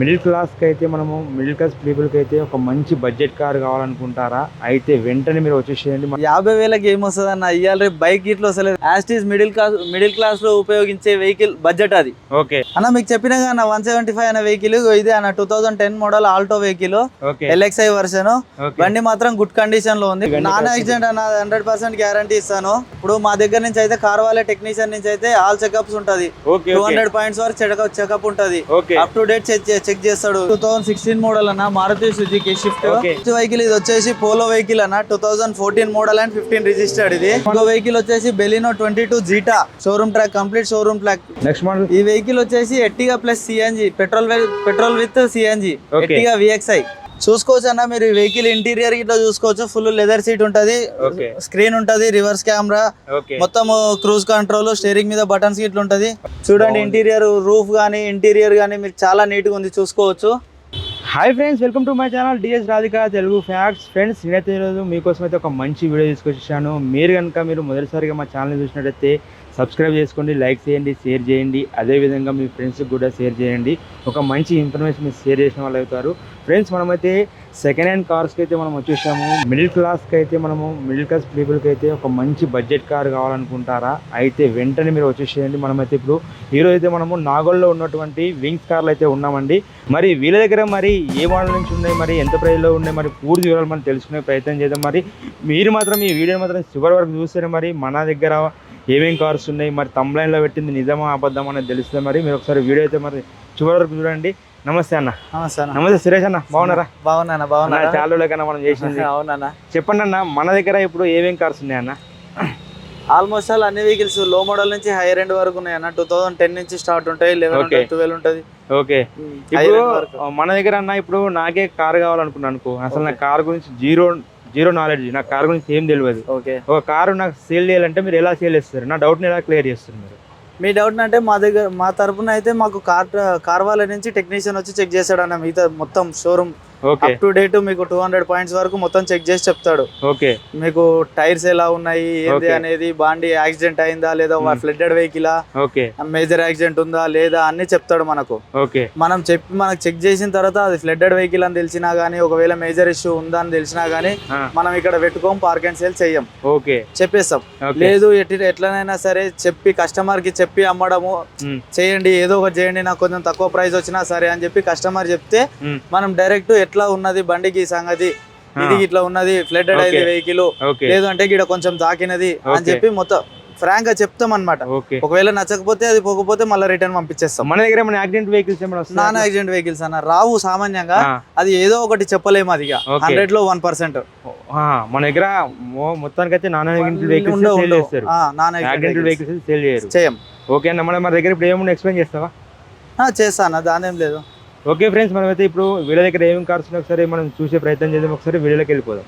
Middle క్లాస్కి అయితే మనము మిడిల్ క్లాస్ పీపుల్కి అయితే ఒక మంచి బడ్జెట్ కార్ కావాలనుకుంటారా? అయితే వెంటనే మీరు వచ్చేసేయండి యాభై వేలకి ఏమొస్తుంది అన్న ఇవాళ రేపు బైక్ ఇట్లా వస్తలేదు యాస్టీస్ మిడిల్ క్లాస్ మిడిల్ క్లాస్లో ఉపయోగించే వెహికల్ బడ్జెట్ అది. ఓకే. అన్న మీకు చెప్పిన అన్న వన్ సెవెంటీ ఫైవ్ అనే వెహికల్ ఇది అన్న two thousand ten model Alto vehicle LXI version బండి మాత్రం గుడ్ కండిషన్లో ఉంది. నాన్. యాక్సిడెంట్ అన్న హండ్రెడ్ పర్సెంట్ గ్యారంటీ ఇస్తాను. ఇప్పుడు మా దగ్గర నుంచి అయితే కార్ వాళ్ళే టెక్నీషియన్ నుంచి అయితే ఆల్ చెకప్స్ ఉంటది. టూ హండ్రెడ్ పాయింట్స్ వరకు చెకప్ ఉంటది. అప్ టు డేట్ చెక్ చేస్తాడు. టూ థౌసండ్ సిక్స్టీన్ మోడల్ అన్న Maruti Suzuki Swift Okay. Vehicle ఇది వచ్చేసి పోలో వెహికల్ అన్న two thousand fourteen model and fifteen registered ఇది. ఇంకో వెహికల్ వచ్చేసి Baleno twenty two Zeta showroom track complete showroom track next model ఈ vehicle వచ్చేసి Ertiga plus CNG petrol petrol with CNG. Ertiga VXI చూసుకోవచ్చు అన్న మీరు vehicle interior ఇట్లా చూసుకోవచ్చు. ఫుల్ లెదర్ సీట్ ఉంటది. స్క్రీన్ ఉంటది రివర్స్ కెమెరా మొత్తం క్రూజ్ కంట్రోల్ స్టీరింగ్ మీద బటన్స్ ఇట్లా ఉంటది. చూడండి ఇంటీరియర్ రూఫ్ గానీ ఇంటీరియర్ గానీ మీరు చాలా నీట్గా ఉంది చూసుకోవచ్చు. Hi friends welcome to my channel DS Radhika Telugu facts friends నేనైతే ఈరోజు మీకోసం అయితే ఒక మంచి వీడియో తీసుకొచ్చాను. మీరు కనుక మీరు మొదటిసారిగా మా ఛానల్ చూసినట్టయితే సబ్స్క్రైబ్ చేసుకోండి లైక్ చేయండి షేర్ చేయండి. అదేవిధంగా మీ ఫ్రెండ్స్కి కూడా షేర్ చేయండి. ఒక మంచి ఇన్ఫర్మేషన్ మీరు షేర్ చేసిన వాళ్ళు అవుతారు. ఫ్రెండ్స్ మనమైతే సెకండ్ హ్యాండ్ కార్స్కి అయితే మనం వచ్చేసాము. మిడిల్ క్లాస్కి అయితే మనము మిడిల్ క్లాస్ పీపుల్కి అయితే ఒక మంచి బడ్జెట్ కార్ కావాలనుకుంటారా? అయితే వెంటనే మీరు వచ్చేసేయండి. మనమైతే ఇప్పుడు ఈరోజు అయితే మనము నాగోల్లో ఉన్నటువంటి వింగ్స్ కార్లు అయితే ఉన్నామండి. మరి వీళ్ళ దగ్గర మరి ఏ మోడల్ నుంచి ఉన్నాయి? మరి ఎంత ప్రైస్లో ఉన్నాయి? మరి పూర్తి వివరాలు మనం తెలుసుకునే ప్రయత్నం చేద్దాం. మరి మీరు మాత్రం ఈ వీడియో మాత్రం చివరి వరకు చూస్తేనే మరి మన దగ్గర ఏమేం కార్స్ ఉన్నాయి మరి తమ్లైన్లో పెట్టింది నిజమా అబద్ధమా అనేది తెలుస్తుంది మరి. మీరు ఒకసారి వీడియో అయితే మరి చివరి వరకు చూడండి. నమస్తే అన్న. నమస్తే అన్న. నమస్తే సురేష్ అన్న బాగున్నారా? బాగున్నానా అన్న, బాగున్నారా చాలా రోజులకన్నా మనం చేసింది. అవునన్నా చెప్పండి అన్న మన దగ్గర ఇప్పుడు ఏమేం కార్స్ ఉన్నాయి అన్న? ఆల్మోస్ట్ ఆల్ అన్ని వెహికల్స్లో మోడల్ నుంచి హైయర్ ఎండ్ వరకు ఉన్నాయి అన్న. టూ థౌసండ్ టెన్ నుంచి స్టార్ట్ ఉంటాయి లెవెన్ ట్వెల్వ్ ఉంటుంది. ఓకే ఇప్పుడు మన దగ్గర అన్న ఇప్పుడు నాకే కార్ కావాలనుకున్నాను అనుకో. అసలు నా కార్ గురించి జీరో జీరో నాలెడ్జ్. నా కార్ గురించి ఏం తెలియదు ఓకే. ఒక కారు నాకు సేల్ చేయాలంటే మీరు ఎలా సేల్ చేస్తారు? నా డౌట్ని ఎలా క్లియర్ చేస్తారు మీరు? మీ డౌట్ అంటే మా దగ్గర మా తరపున అయితే మాకు కార్ కార్ వాళ్ళ నుంచి టెక్నీషియన్ వచ్చి చెక్ చేస్తాడు అన్న మిగతా మొత్తం షోరూమ్ అప్ టు డేట్ మీకు టూ హండ్రెడ్ పాయింట్స్ వరకు మొత్తం చెక్ చేసి చెప్తాడు. ఓకే. మీకు టైర్స్ ఎలా ఉన్నాయి ఏంది Okay. అనేది బాండి యాక్సిడెంట్ అయిందా లేదా Hmm. Flooded vehicle okay. Major accident ఉందా లేదా అన్ని చెప్తాడు మనకు. ఓకే. మనం చెప్పి మనకు చెక్ చేసిన తర్వాత అది ఫ్లడ్డెడ్ వెహికల్ అని తెలిసినా గానీ ఒకవేళ మేజర్ ఇష్యూ ఉందా అని తెలిసినా గానీ మనం ఇక్కడ పెట్టుకోం పార్క్ అండ్ సేల్ చెయ్యం ఓకే. చెప్పేస్తాం. లేదు ఎట్లనైనా సరే చెప్పి కస్టమర్కి చెప్పి అమ్మడము ఉమ్, చేయండి ఏదో ఒకటి చేయండి నాకు కొంచెం తక్కువ ప్రైస్ వచ్చినా సరే అని చెప్పి కస్టమర్ చెప్తే ఉమ్, మనం డైరెక్ట్ ఎట్లా ఉన్నది బండికి సంగతి ఇది ఇట్లా ఉన్నది ఫ్లడ్డెడ్ అయింది. వెహికల్ లేదు అంటే గిడ కొంచెం తాకినది అని. చెప్పి మొత్తం ఫ్రాంక్గా చెప్తాం అనమాట ఒకవేళ నచ్చకపోతే అది పోకపోతే మళ్ళీ రిటర్న్ పంపించేస్తాం. మన దగ్గర మన యాక్సిడెంట్ వెహికల్స్ ఏమైనా నాన్? యాక్సిడెంట్ వెహికల్స్ అన్న. రావు సామాన్యంగా అది ఏదో ఒకటి చెప్పలేము అది. హండ్రెడ్లో వన్ పర్సెంట్ మన దగ్గర మొత్తానికి అయితే non accident vehicles non accident vehicles sale చేయరు. చేయం. ఓకే అన్న మన మన దగ్గర ఇప్పుడు ఏముంది? ఎక్స్ప్లెయిన్ చేస్తావా? అన్న. దానేం లేదు. ఓకే ఫ్రెండ్స్ మనమైతే ఇప్పుడు వీళ్ళ దగ్గర ఏమేమి కార్స్ ఉన్నాయో ఒకసారి మనం చూసే ప్రయత్నం చేద్దాం. ఒకసారి వీడియోలోకి వెళ్ళిపోదాం.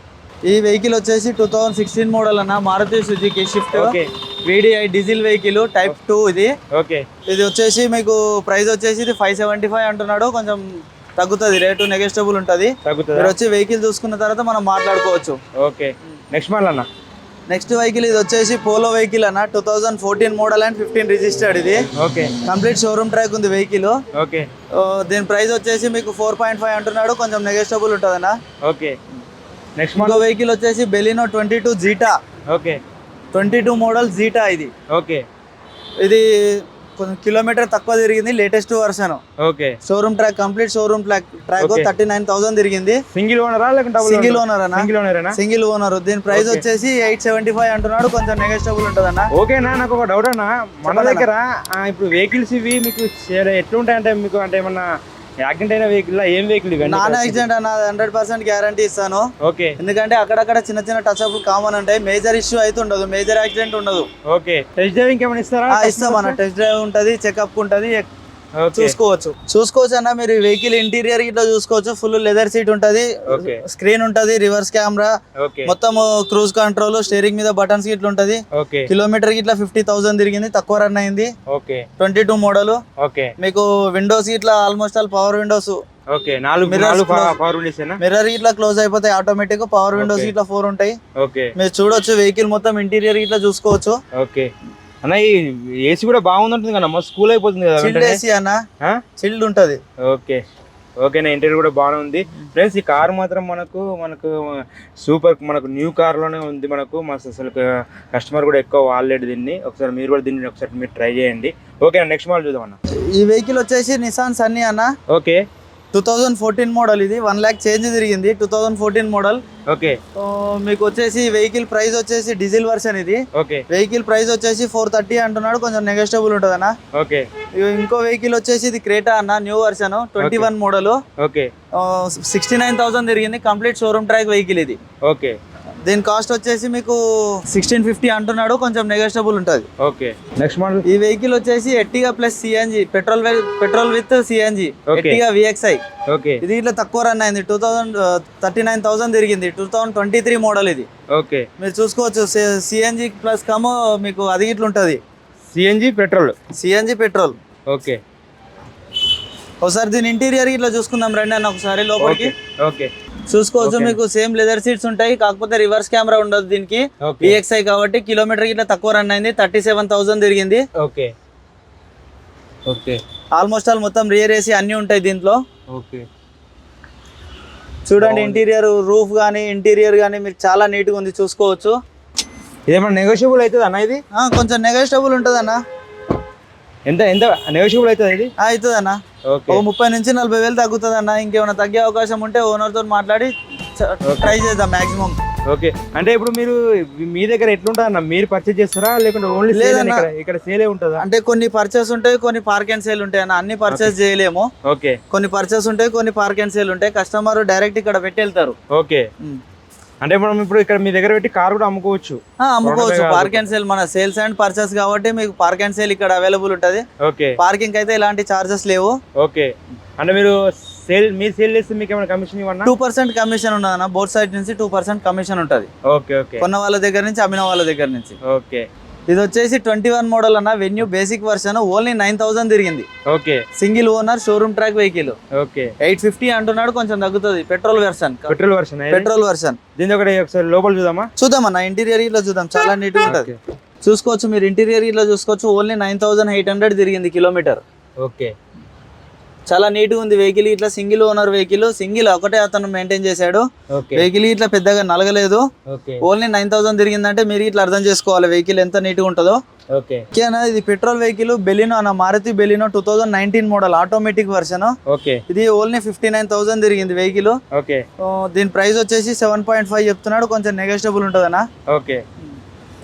ఈ వెహికల్ వచ్చేసి టూ థౌసండ్ సిక్స్టీన్ మోడల్ అన్న Maruti Suzuki Swift okay. VDI diesel vehicle type two ఇది. ఓకే. ఇది వచ్చేసి మీకు ప్రైస్ వచ్చేసి ఇది ఫైవ్ సెవెంటీ ఫైవ్ అంటున్నాడు. కొంచెం తగ్గుతుంది రేటు నెగెస్టబుల్ ఉంటుంది. మీరు తగ్గుతుందా వచ్చి వెహికల్ చూసుకున్న తర్వాత మనం మాట్లాడుకోవచ్చు. ఓకే. నెక్స్ట్ మళ్ళీ అన్న. నెక్స్ట్ వెహికల్ ఇది వచ్చేసి పోలో వెహికల్ అన్న. Two thousand fourteen model and fifteen registered ఇది. ఓకే కంప్లీట్ షోరూమ్ ట్రాక్ ఉంది వెహికల్ ఓకే దీని ప్రైస్ వచ్చేసి మీకు ఫోర్ పాయింట్ ఫైవ్ అంటున్నాడు. కొంచెం నెగెస్టబుల్ ఉంటుంది అన్న ఓకే నెక్స్ట్ ఇంకో వెహికల్ వచ్చేసి Baleno twenty two Zeta okay twenty two model Zeta ఇది. ఓకే ఇది కొంచెం కిలోమీటర్ తక్కువ తిరిగింది latest version okay. Showroom track complete showroom track track. Thirty nine thousand తిరిగింది. సింగిల్ ఓనరా లేకుంటే సింగిల్ ఓనర్ అన్న. సింగిల్ ఓనరేనా సింగిల్ ఓనర్ దీని ప్రైస్. వచ్చేసి ఎయిట్ సెవెంటీ ఫైవ్ అంటున్నాడు. కొంచెం నెగెస్టబుల్ ఉంటుంది అన్న ఓకేనా నాకు ఒక డౌట్ అన్న. మన దగ్గర ఇప్పుడు వెహికల్స్ ఇవి మీకు share ఎట్లుంటాయంటే మీకు అంటే ఏమన్నా యాక్సిడెంట్ అయిన వెహికల్ ఏం వెహికల్ ఇవి నాన్ యాక్సిడెంట్ అన్న హండ్రెడ్ పర్సెంట్ గ్యారంటీ ఇస్తాను. ఓకే ఎందుకంటే అక్కడక్కడ చిన్న చిన్న టచ్ అప్ కామన్ అంటే మేజర్ ఇష్యూ అయితే ఉండదు మేజర్ యాక్సిడెంట్ ఉండదు. ఓకే టెస్ట్ డ్రైవింగ్ ఏమైనా ఇస్తారా? ఆ, ఇస్తాం అన్న. టెస్ట్ డ్రైవ్ ఉంటుంది చెకప్ ఉంటుంది చూసుకోవచ్చు. చూసుకోవచ్చు అన్న మీరు వెహికల్ ఇంటీరియర్ ఇట్లా చూసుకోవచ్చు. ఫుల్ లెదర్ సీట్ ఉంటుంది. స్క్రీన్ ఉంటుంది రివర్స్ కెమెరా మొత్తం క్రూజ్ కంట్రోల్ స్టీరింగ్ మీద బటన్స్ ఇట్లా ఉంటుంది. కిలోమీటర్ ఇట్లా ఫిఫ్టీ థౌసండ్ తిరిగింది తక్కువ రన్ అయింది. ట్వంటీ టూ మోడల్ మీకు విండోస్ ఇట్లా almost all power windows okay. నాలుగు. పవర్ విండోసేనా మిర్రర్ ఇట్లా క్లోజ్ అయిపోతాయి ఆటోమేటిక్ పవర్ విండోస్. ఇట్లా ఫోర్ ఉంటాయి. ఓకే. మీరు చూడొచ్చు వెహికల్ మొత్తం ఇంటీరియర్ ఇట్లా చూసుకోవచ్చు. ఓకే. అన్న ఈ ఏసీ కూడా బాగుంటుంది కదా మస్తు కూల్ అయిపోతుంది కదా చిల్డ్ ఏసీ అన్న? చిల్డ్ ఉంటది. ఓకే. ఓకేనా ఇంటీరియర్ కూడా బాగానే ఉంది. ఫ్రెండ్స్ ఈ కార్ మాత్రం మనకు మనకు సూపర్ మనకు న్యూ కార్లోనే ఉంది మనకు. మస్తు అసలు కస్టమర్ కూడా ఎక్కువ వాడలేడు దీన్ని. ఒకసారి మీరు కూడా దీన్ని ఒకసారి మీరు ట్రై చేయండి. ఓకేనా నెక్స్ట్ మోడల్ చూద్దాం అన్న. ఈ వెహికల్ వచ్చేసి నిసాన్ సన్నీ అన్న. Okay. Two thousand fourteen model ఇది. వన్ ల్యాక్ చేంజ్ తిరిగింది. Two thousand fourteen model. Okay. మీకు వచ్చేసి వెహికల్ ప్రైస్ వచ్చేసి డీజిల్ వర్షన్ ఇది. ఓకే. వెహికల్ ప్రైస్ వచ్చేసి ఫోర్ థర్టీ అంటున్నాడు. కొంచెం నెగోషియబుల్ ఉంటుంది అన్న ఓకే ఇంకో వెహికల్ వచ్చేసి ఇది క్రేటా అన్న new version. Twenty one model. Okay. Sixty nine thousand తిరిగింది. కంప్లీట్ షోరూమ్ ట్రాక్ వెహికల్ ఇది. ఓకే. దీని కాస్ట్ వచ్చేసి మీకు సిక్స్టీన్ ఫిఫ్టీ అంటున్నాడు కొంచెం నెగోషియబుల్ ఉంటుంది. ఓకే. నెక్స్ట్ మోడల్ ఈ వెహికల్ వచ్చేసి Ertiga plus CNG petrol petrol with CNG. Ertiga VXI okay. ఇది ఇట్లా తక్కువ రన్ అయింది. Two thousand thirty nine thousand తిరిగింది. Two thousand twenty three model ఇది. ఓకే. మీరు చూసుకోవచ్చు సిఎన్జి ప్లస్ కమ్ మీకు అది ఇట్లా ఉంటుంది. CNG petrol CNG petrol okay. ఒకసారి దీని ఇంటీరియర్ ఇట్లా చూసుకుందాం రండి అన్న ఒకసారి లోపలికి. Okay okay. చూసుకోవచ్చు. మీకు సేమ్ లెదర్ సీట్స్ ఉంటాయి కాకపోతే రివర్స్ కెమెరా ఉండదు దీనికి. ఓకే విఎక్స్ఐ కాబట్టి కిలోమీటర్ ఇట్లా తక్కువ రన్ అయింది థర్టీ సెవెన్ థౌసండ్ తిరిగింది. ఓకే ఓకే ఆల్మోస్ట్ ఆల్ మొత్తం రియర్ ఏసీ అన్ని ఉంటాయి దీంట్లో. ఓకే చూడండి. ఇంటీరియర్ రూఫ్ కానీ ఇంటీరియర్ కానీ మీరు చాలా నీట్గా ఉంది చూసుకోవచ్చు. ఇదేమన్నా నెగోషియబుల్ అవుతుంది అన్న ఇది? కొంచెం నెగోషియబుల్ ఉంటుంది అన్న ఎంత ఎంత నెగోషియబుల్ అవుతుంది ఇది? అవుతుంది అన్న ఒక ముప్పై నుంచి నలభై వేలు తగ్గుతుంది అన్న ఇంకేమైనా తగ్గే అవకాశం ఉంటే ఓనర్తో మాట్లాడి ట్రై చేద్దాం మాక్సిమం. ఓకే. అంటే ఇప్పుడు మీరు మీ దగ్గర ఎట్లుంటుంది అన్న మీరు పర్చేజ్ చేస్తారా? లేకుంటే ఓన్లీ. ఇక్కడ సేలే ఉంటుందా? అంటే కొన్ని పర్చేస్ ఉంటాయి కొన్ని పార్క్ అండ్ సేల్ ఉంటాయి అన్న. అన్ని పర్చేస్ చేయలేము. ఓకే. కొన్ని పర్చేస్ ఉంటాయి కొన్ని పార్క్ అండ్ సేల్ ఉంటాయి. కస్టమర్ డైరెక్ట్ ఇక్కడ పెట్టి వెళ్తారు ఓకే. అంటే మనం ఇప్పుడు ఇక్కడ మీ దగ్గర పెట్టి కార్ కూడా అమ్ముకోవచ్చు. అమ్ముకోవచ్చు. పార్క్ అండ్ సేల్ మన సేల్స్ అండ్ పర్చేస్ కాబట్టి మీకు పార్క్ అండ్ సేల్ ఇక్కడ అవైలబుల్ ఉంటుంది. ఓకే. పార్కింగ్ అయితే ఎలాంటి చార్జెస్ లేవు. ఓకే. అంటే మీరు సేల్ మీరు సేల్ చేస్తే మీకు ఏమైనా కమిషన్ ఇవ్వన్నా టూ పర్సెంట్ కమిషన్ ఉన్నది అన్న బోత్ సైడ్ నుంచి టూ పర్సెంట్ కమిషన్ ఉంటుంది. Okay okay. కొన్న వాళ్ళ దగ్గర నుంచి అమ్మిన వాళ్ళ దగ్గర నుంచి. ఓకే. ఇది వచ్చేసి ట్వంటీ వన్ మోడల్ అన్న Venue basic version only nine thousand తిరిగింది. Okay. Single owner showroom track vehicle. Okay. Eight fifty అంటున్నాడు కొంచెం తగ్గుతుంది. Petrol version. Petrol version petrol version. దీని ఒకటి ఒకసారి లోపల చూద్దామా? చూద్దాం అన్న ఇంటీరియర్లో చూద్దాం. చాలా నీట్గా ఉంటుంది. చూసుకోవచ్చు మీరు ఇంటీరియర్లో చూసుకోవచ్చు. Only nine thousand eight hundred తిరిగింది కిలోమీటర్. ఓకే. చాలా నీట్గా ఉంది. వెహికల్ ఇట్లా సింగిల్ ఓనర్ వెహికల్ సింగిల్ ఒకటే అతను మెయింటైన్ చేశాడు. వెహికల్ ఇట్లా పెద్దగా నలగలేదు. ఓన్లీ నైన్ థౌసండ్ తిరిగిందంటే మీరు ఇట్లా అర్థం చేసుకోవాలి. వెహికల్ ఎంత నీట్గా ఉంటుందో. ఓకే ఓకేనా ఇది పెట్రోల్ వెహికల్ బెలినో అన్న Maruti Baleno two thousand nineteen model automatic version ఇది ఓన్లీ ఫిఫ్టీ నైన్ థౌసండ్ తిరిగింది వెహికల్ ఓకే దీని ప్రైస్ వచ్చేసి సెవెన్ పాయింట్ ఫైవ్ చెప్తున్నాడు. కొంచెం నెగోషియబుల్ ఉంటుందన్న. Okay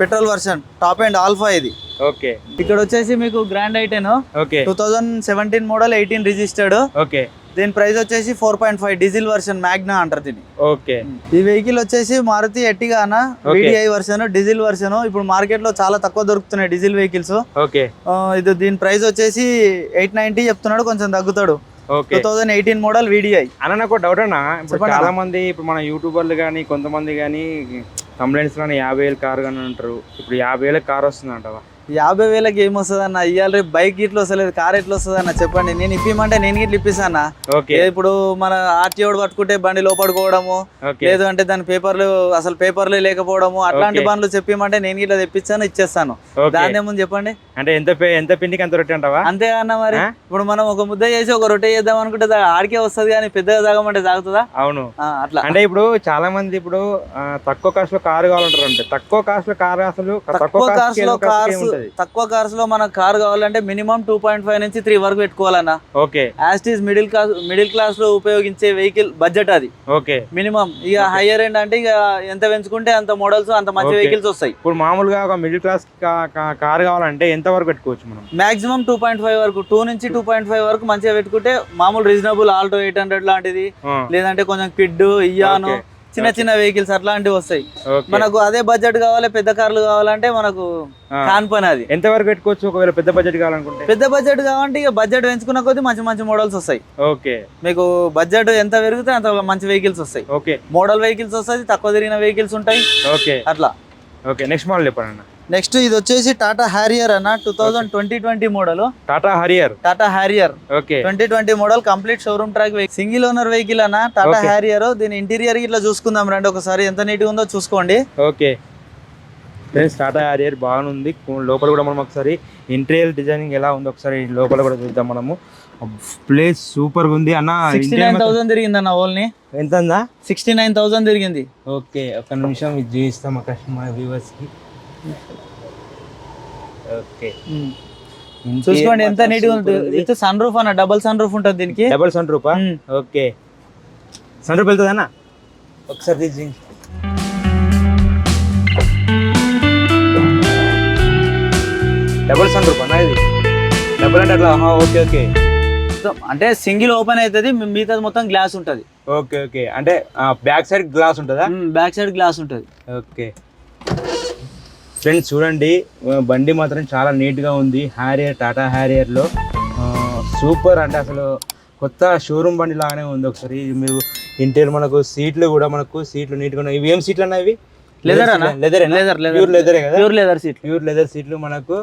petrol version top and Alpha ఇది. ఓకే. ఇక్కడ వచ్చేసి మీకు grand i ten okay. Two thousand seventeen model eighteen registered okay. దీని ప్రైస్ వచ్చేసి four point five diesel version Magna అంటారు దీన్ని. ఓకే. ఈ వెహికల్ వచ్చేసి మారుతి ఎట్టిగా అన్న Okay. VDI version diesel version ఇప్పుడు మార్కెట్లో చాలా తక్కువ దొరుకుతున్నాయి డీజిల్ వెహికల్స్ ఓకే. ఇది దీని ప్రైస్ వచ్చేసి ఎయిట్ నైన్టీ చెప్తున్నాడు కొంచెం తగ్గుతాడు. Two thousand eighteen model VDI అన్న నాకు డౌట్ అన్న. ఇప్పుడు చాలా. మంది ఇప్పుడు మన యూట్యూబర్లు కానీ కొంతమంది కానీ కంప్లైంట్స్ కానీ యాభై వేలు కార్ కానీ అంటారు. ఇప్పుడు యాభై వేలకు కార్ వస్తుంది అంటవా యాభై వేలకి ఏమొస్తుంది అన్న ఇవాళ రేపు బైక్ ఇట్లా వస్తలేదు కార్ ఎట్లా వస్తుంది అన్న చెప్పండి. నేను ఇప్పిమంటే నేను ఇట్లా ఇప్పిస్తాను? ఓకే. ఇప్పుడు మన ఆర్టీఓడు పట్టుకుంటే బండి లోపడుకోవడము లేదు అంటే దాని పేపర్లు అసలు పేపర్లే లేకపోవడము అట్లాంటి. బండ్లు చెప్పిమంటే నేను ఇట్లా తెప్పించాను ఇచ్చేస్తాను. దాని ఏముంది చెప్పండి. అంటే ఎంత ఎంత పిండికి అంత రొట్టె అంటావా? అంతే అన్న మరి? ఇప్పుడు మనం ఒక ముద్ద చేసి ఒక రొట్టె చేద్దాం అనుకుంటే ఆడికే వస్తుంది కానీ పెద్దగా తాగమంటే తాగుతుందా? అవును. అట్లా. అంటే ఇప్పుడు చాలా మంది ఇప్పుడు తక్కువ కాస్ట్లో కారు కావాలంటారు అంటే తక్కువ కాస్ట్లో కార్ అసలు తక్కువ cost కార్స్కి లో ఎక్కువ cost కి కార్స్ ఏముంటది? తక్కువ కార్స్లో మనకు కార్ కావాలంటే మినిమం టూ పాయింట్ ఫైవ్ నుంచి త్రీ వరకు పెట్టుకోవాలన్న. ఓకే. యాస్టీస్ మిడిల్ క్లాస్ మిడిల్ క్లాస్లో ఉపయోగించే వెహికల్ బడ్జెట్ అది. ఓకే. మినిమం ఇక హైయర్ ఎండ్ అంటే ఇక ఎంత పెంచుకుంటే అంత మోడల్స్ అంత మంచి. వెహికల్స్ వస్తాయి. ఇప్పుడు మామూలుగా ఒక మిడిల్ క్లాస్ కార్ కావాలంటే ఎంత వరకు పెట్టుకోవచ్చు మనం? మాక్సిమం టూ పాయింట్ ఫైవ్ వరకు టూ నుంచి టూ పాయింట్ ఫైవ్ వరకు మంచిగా పెట్టుకుంటే మామూలు రీజనబుల్ ఆల్టో ఎయిట్ హండ్రెడ్ లాంటిది. లేదంటే కొంచెం కిడ్ ఇయాను. చిన్న చిన్న వెహికల్స్ అట్లాంటివి వస్తాయి. మనకు అదే బడ్జెట్ కావాలి పెద్ద కార్లు కావాలంటే మనకు ఆ. కాన్ పని అది. ఎంత వరకు పెట్టుకోవచ్చు? ఒకవేళ పెద్ద బడ్జెట్ కావాలనుకుంటే? పెద్ద బడ్జెట్ కావాలంటే ఇక బడ్జెట్ పెంచుకున్న కొద్దీ మంచి మంచి మోడల్స్ వస్తాయి. ఓకే మీకు బడ్జెట్ ఎంత పెరిగితే అంత మంచి వెహికల్స్ వస్తాయి. ఓకే మోడల్ వెహికల్స్ వస్తాయి తక్కువ తిరిగిన వెహికల్స్ ఉంటాయి. ఓకే అట్లా. ఓకే నెక్స్ట్ మోడల్ చెప్పండి అన్న. నెక్స్ట్ ఇది వచ్చేసి టాటా హ్యారియర్ అన్న two thousand twenty twenty model. Tata Harrier Tata Harrier. Okay. Twenty twenty model complete showroom track single owner vehicle అన్న టాటా. హ్యారియర్. దీని ఇంటీరియర్ ఇట్లా చూసుకుందాం రండి ఒకసారి. ఎంత నీట్ ఉందో చూసుకోండి. ఓకే. టాటా హరియర్ బాగుంది. లోపల కూడా మనం ఒకసారి ఇంటీరియర్ డిజైనింగ్ ఎలా ఉందో ఒకసారి లోపల కూడా చూద్దాం మనము. ప్లేస్ సూపర్ ఉంది అన్న. సిక్స్టీ నైన్ థౌసండ్ తిరిగింది అన్న ఓల్ని ఎంత సిక్స్టీ నైన్ థౌసండ్ తిరిగింది. ఓకే ఒక నిమిషం ఇది చూపిస్తాం మా కస్టమర్ వ్యూవర్స్కి. ఓకే. చూసుకోండి ఎంత నీట్గా ఉంటుంది? విత్ సన్ రూఫ్ అన్న డబుల్ సన్ రూఫ్ ఉంటుంది దీనికి. Double sun hmm. Okay. Sun roof వెళ్తుందా అన్న ఒకసారి తీసి డబుల్ సన్ రూప్ అన్న ఇది? డబుల్ అంటే అట్లా ఓకే ఓకే. అంటే సింగిల్ ఓపెన్ అవుతుంది మిగతాది మొత్తం గ్లాస్ ఉంటుంది. Okay okay. అంటే బ్యాక్ సైడ్ గ్లాస్ ఉంటుందా? బ్యాక్ సైడ్ గ్లాస్ ఉంటుంది. ఓకే. ఫ్రెండ్స్ చూడండి బండి మాత్రం చాలా నీట్గా ఉంది. హ్యారియర్ టాటా హ్యారియర్లో సూపర్ అంటే అసలు కొత్త షోరూమ్ బండి లాగానే ఉంది ఒకసారి. మీరు ఇంటీరియర్ మనకు సీట్లు కూడా మనకు సీట్లు నీట్గా ఉన్నాయి. ఇవి ఏం సీట్లు అన్న ఇవి? లెదర్ లెదర్ లెదర్ ప్యూర్ లెదరే కదా? Pure leather seat pure leather సీట్లు మనకు.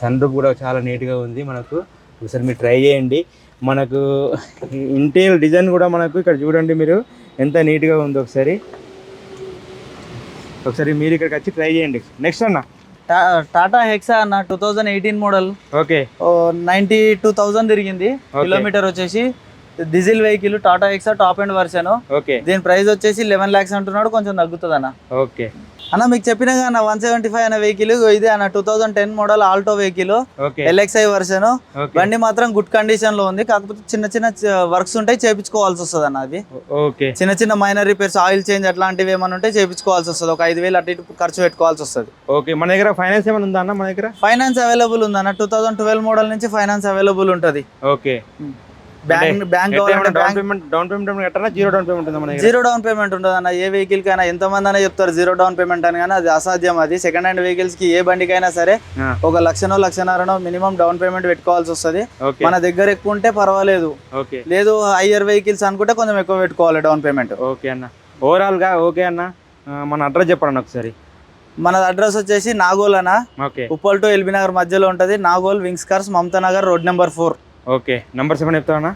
సన్ రూఫ్ కూడా చాలా నీట్గా ఉంది మనకు. ఒకసారి మీరు ట్రై చేయండి. మనకు ఇంటీరియర్ డిజైన్ కూడా మనకు ఇక్కడ చూడండి మీరు. ఎంత నీట్గా ఉందో ఒకసారి. ఒకసారి మీరు ఇక్కడికి వచ్చి ట్రై చేయండి. నెక్స్ట్ అన్న. టాటా హెక్సా అన్న two thousand eighteen model okay. Ninety two thousand తిరిగింది. కిలోమీటర్ వచ్చేసి diesel vehicle Tata Hexa top and version okay. దీని ప్రైస్ వచ్చేసి లెవెన్ ల్యాక్స్ అంటున్నాడు. కొంచెం తగ్గుతుంది అన్న ఓకే. అన్న మీకు చెప్పిన అన్న వన్ సెవెంటీ ఫైవ్ అనే వెహికల్ ఇది అన్న two thousand ten model Alto vehicle LXI version. బండి మాత్రం గుడ్ కండిషన్లో ఉంది. కాకపోతే చిన్న చిన్న వర్క్స్ ఉంటాయి చేపించుకోవాల్సి వస్తుంది అన్న అది చిన్న చిన్న మైనర్ రిపేర్స్ ఆయిల్ చేంజ్ అట్లాంటివి ఏమైనా ఉంటే చేపించుకోవాల్సి వస్తుంది. ఒక ఐదు వేలు అటు ఇటు ఖర్చు పెట్టుకోవాల్సి వస్తుంది. ఓకే. మన దగ్గర ఫైనాన్స్ ఏమైనా ఉందా అన్న మన దగ్గర? ఫైనాన్స్ అవైలబుల్ ఉంది అన్న టూ థౌసండ్ ట్వెల్వ్ మోడల్ నుంచి ఫైనాన్స్ అవైలబుల్ ఉంటుంది. Okay. Bank bank down payment down payment కట్టాలా జీరో డౌన్ పేమెంట్ ఉందా జీరో డౌన్ పేమెంట్ ఉంటుంది అన్న. ఏ వెహికల్ కైనా ఎంత మంది అయినా చెప్తారు జీరో డౌన్ పేమెంట్ అని కానీ అది అసాధ్యం అది. సెకండ్ హ్యాండ్ వెహికల్స్కి ఏ బండికైనా సరే ఒక లక్షనో లక్షన్నరనో మినిమం డౌన్ పేమెంట్ పెట్టుకోవాల్సి వస్తుంది. మన దగ్గర ఎక్కువ ఉంటే పర్వాలేదు. లేదు హయ్యర్ వెహికల్స్ అనుకుంటే కొంచెం ఎక్కువ పెట్టుకోవాలి డౌన్ పేమెంట్ ఓకే అన్న. ఓవరాల్గా ఓకే అన్న. మన అడ్రస్ చెప్పండి ఒకసారి. మన అడ్రస్ వచ్చేసి నాగోల్ అన్న. ఉప్పల్ టు ఎల్బీ నగర్ మధ్యలో ఉంటుంది. Nagole wings cars Mamata Nagar road number four. Okay. Numbers ఏమైనా చెప్తావా అన్న?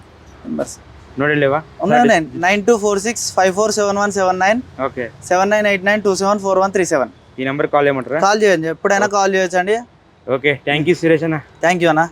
నెంబర్స్ నోట్ లేవా? ఉన్నాయి nine two four six five four seven one seven nine okay. Seven nine eight nine two seven four one three seven ఈ number call చేయమంటారా? Call చేయండి. ఎప్పుడైనా call చేయొచ్చండి. ఓకే. థ్యాంక్ యూ సురేష్ అన్న. థ్యాంక్ యూ అన్న.